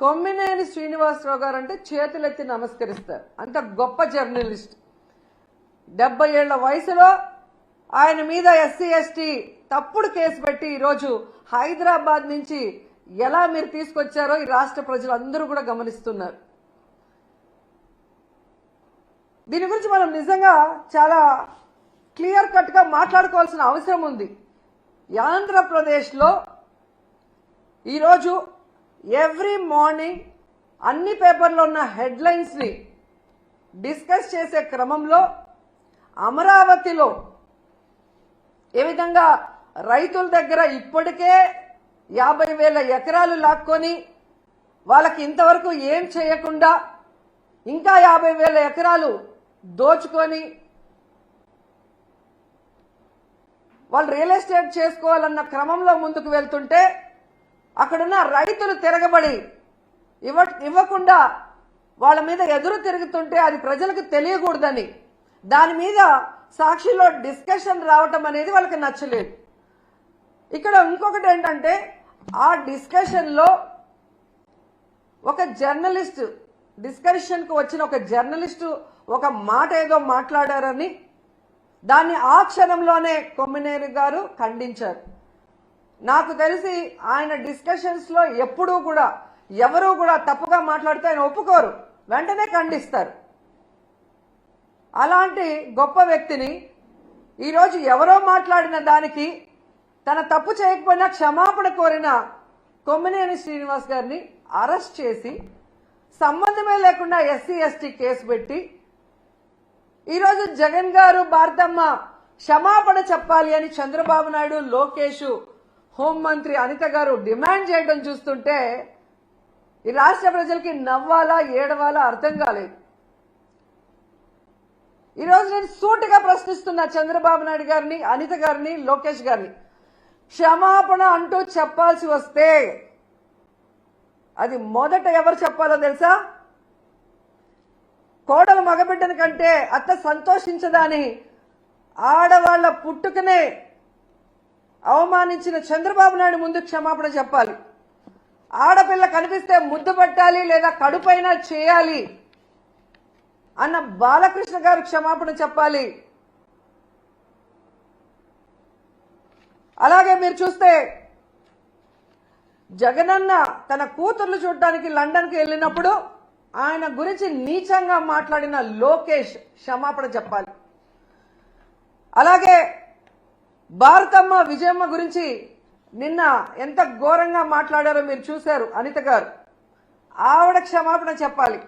కొమ్మినేని శ్రీనివాసరావు గారు అంటే చేతులెత్తి నమస్కరిస్తారు. అంత గొప్ప జర్నలిస్ట్. డెబ్బై ఏళ్ళ వయసులో ఆయన మీద ఎస్సీ ఎస్టీ తప్పుడు కేసు పెట్టి ఈరోజు హైదరాబాద్ నుంచి ఎలా మీరు తీసుకొచ్చారో ఈ రాష్ట్ర ప్రజలు అందరూ కూడా గమనిస్తున్నారు. దీని గురించి మనం నిజంగా చాలా క్లియర్ కట్గా మాట్లాడుకోవాల్సిన అవసరం ఉంది. ఆంధ్రప్రదేశ్లో ఈరోజు ఎవ్రీ మార్నింగ్ అన్ని పేపర్లో ఉన్న హెడ్లైన్స్ని డిస్కస్ చేసే క్రమంలో అమరావతిలో ఏ విధంగా రైతుల దగ్గర ఇప్పటికే యాభై వేల ఎకరాలు లాక్కొని వాళ్ళకి ఇంతవరకు ఏం చేయకుండా ఇంకా యాభై వేల ఎకరాలు దోచుకొని వాళ్ళు రియల్ ఎస్టేట్ చేసుకోవాలన్న క్రమంలో ముందుకు వెళ్తుంటే అక్కడున్న రైతులు తిరగబడి ఇవ్వ ఇవ్వకుండా వాళ్ళ మీద ఎదురు తిరుగుతుంటే అది ప్రజలకు తెలియకూడదని. దాని మీద సాక్షిలో డిస్కషన్ రావటం అనేది వాళ్ళకి నచ్చలేదు. ఇక్కడ ఇంకొకటి ఏంటంటే ఆ డిస్కషన్లో ఒక జర్నలిస్ట్ డిస్కషన్కు వచ్చిన ఒక జర్నలిస్టు ఒక మాట ఏదో మాట్లాడారని దాన్ని ఆ క్షణంలోనే కొమ్మినేరు గారు ఖండించారు. నాకు తెలిసి ఆయన డిస్కషన్స్లో ఎప్పుడూ కూడా ఎవరూ కూడా తప్పుగా మాట్లాడితే ఆయన ఒప్పుకోరు. వెంటనే ఖండిస్తారు. అలాంటి గొప్ప వ్యక్తిని ఈరోజు ఎవరో మాట్లాడిన దానికి తన తప్పు చేయకపోయినా క్షమాపణ కోరిన కొమ్మినేని శ్రీనివాస్ గారిని అరెస్ట్ చేసి సంబంధమే లేకుండా ఎస్సీ ఎస్టీ కేసు పెట్టి ఈరోజు జగన్ గారు భారతమ్మ క్షమాపణ చెప్పాలి అని చంద్రబాబు నాయుడు లోకేష్ హోంమంత్రి అనిత గారు డిమాండ్ చేయడం చూస్తుంటే ఈ రాష్ట్ర ప్రజలకి నవ్వాలా ఏడవాలా అర్థం కాలేదు. ఈరోజు నేను సూటిగా ప్రశ్నిస్తున్నా చంద్రబాబు నాయుడు గారిని అనిత గారిని లోకేష్ గారిని క్షమాపణ అంటూ చెప్పాల్సి వస్తే అది మొదట ఎవరు చెప్పాలో తెలుసా? కోడలు మగబిడ్డని కంటే అత్త సంతోషించదని ఆడవాళ్ళ పుట్టుకనే అవమానించిన చంద్రబాబు నాయుడు ముందు క్షమాపణ చెప్పాలి. ఆడపిల్ల కనిపిస్తే ముద్దు పట్టాలి లేదా కడుపైనా చేయాలి అన్న బాలకృష్ణ గారు క్షమాపణ చెప్పాలి. అలాగే మీరు చూస్తే జగనన్న తన కూతుర్లు చూడటానికి లండన్కి వెళ్ళినప్పుడు ఆయన గురించి నీచంగా మాట్లాడిన లోకేష్ క్షమాపణ చెప్పాలి. అలాగే భారతమ్మ విజయమ్మ గురించి నిన్న ఎంత ఘోరంగా మాట్లాడారో మీరు చూశారు అనిత గారు. ఆవిడ క్షమాపణ చెప్పాలి.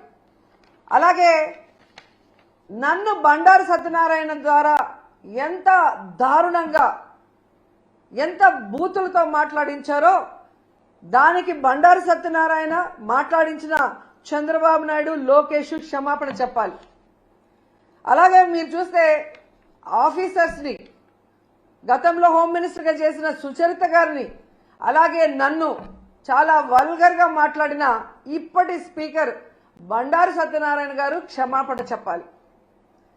అలాగే నన్ను బండారు సత్యనారాయణ ద్వారా ఎంత దారుణంగా ఎంత బూతులతో మాట్లాడించారో దానికి బండారు సత్యనారాయణ మాట్లాడించిన చంద్రబాబు నాయుడు లోకేష్ క్షమాపణ చెప్పాలి. అలాగే మీరు చూస్తే ఆఫీసర్స్ని గతంలో హోమ్ మినిస్టర్గా చేసిన సుచరిత గారిని అలాగే నన్ను చాలా వల్గర్గా మాట్లాడిన ఇప్పటి స్పీకర్ బండారు సత్యనారాయణ గారు క్షమాపణ చెప్పాలి.